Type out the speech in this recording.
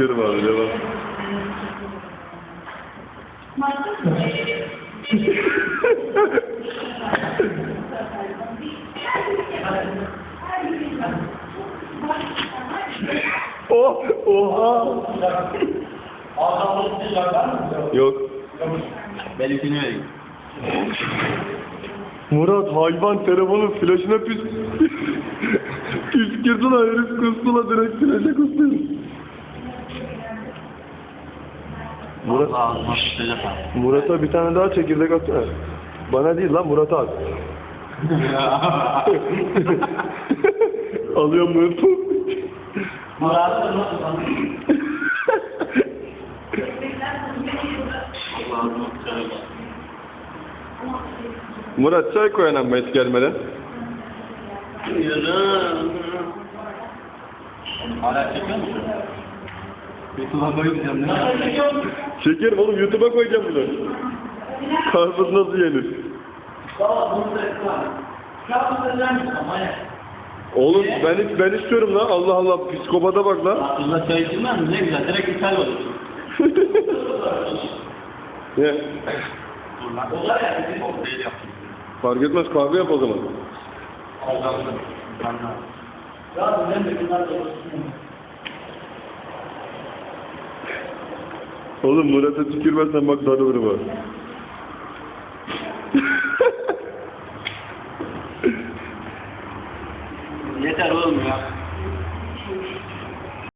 Sikerim abi devam. oh, oha. Yok. Benimkini vereyim. Murat hayvan telefonun flaşına püs... Püskürdü la herif kustu la direkt flaşa kustu. Murat. Murat'a bir tane daha çekirdek atsana. Bana değil lan Murat'a at. Alıyorum Murat'ı. Murat'ı. Murat çay koy anam mes gelmeden. Yürü. Hala çekiyor musun? YouTube'a koymayacağım ne? Çekerim oğlum YouTube'a koyacağım bunu. Karpuz nasıl yenir? Oğlum ben ben istiyorum lan. Allah Allah psikopata bak lan. Aklında çay içilmez mi? Ne güzel. Direkt ithal olur. Ne? Dur lan. O da ya. O değil yaptım. Fark etmez kahve yap o zaman. Kazandım. Kazandım. Oğlum Murat'a tükürmezsen bak sana vurma. Yeter oğlum ya.